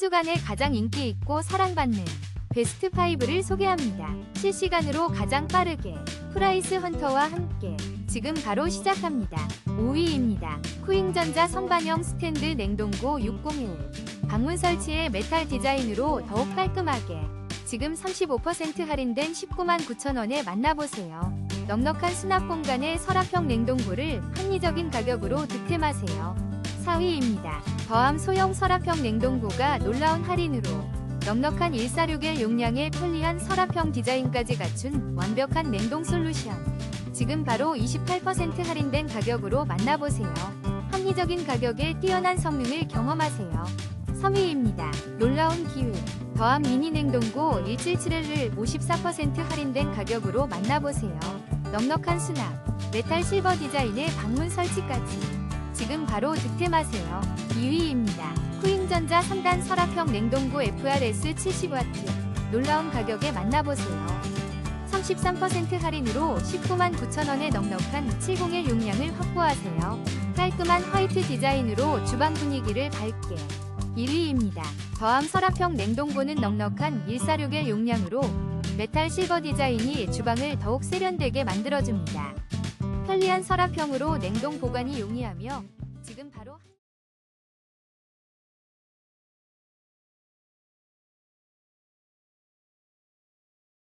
주간에 가장 인기 있고 사랑받는 베스트 5를 소개합니다. 실시간으로 가장 빠르게 프라이스 헌터와 함께 지금 바로 시작합니다. 5위입니다. 쿠잉전자 선반형 스탠드 냉동고 601 방문 설치의 메탈 디자인으로 더욱 깔끔하게 지금 35% 할인된 19만 9천원에 만나보세요. 넉넉한 수납 공간의 서랍형 냉동고를 합리적인 가격으로 득템하세요. 4위입니다. 더함 소형 서랍형 냉동고가 놀라운 할인으로 넉넉한 146의 용량의 편리한 서랍형 디자인까지 갖춘 완벽한 냉동 솔루션. 지금 바로 28% 할인된 가격으로 만나보세요. 합리적인 가격에 뛰어난 성능을 경험하세요. 3위입니다. 놀라운 기회. 더함 미니 냉동고 177을 54% 할인된 가격으로 만나보세요. 넉넉한 수납, 메탈 실버 디자인의 방문 설치까지. 지금 바로 득템하세요. 2위입니다. 쿠잉전자 3단 서랍형 냉동고 FRS 70W. 놀라운 가격에 만나보세요. 33% 할인으로 19만 9천원의 넉넉한 701 용량을 확보하세요. 깔끔한 화이트 디자인으로 주방 분위기를 밝게. 1위입니다. 더함 서랍형 냉동고는 넉넉한 146의 용량으로 메탈 실버 디자인이 주방을 더욱 세련되게 만들어줍니다. 편리한 서랍형으로 냉동 보관이 용이하며 지금 바로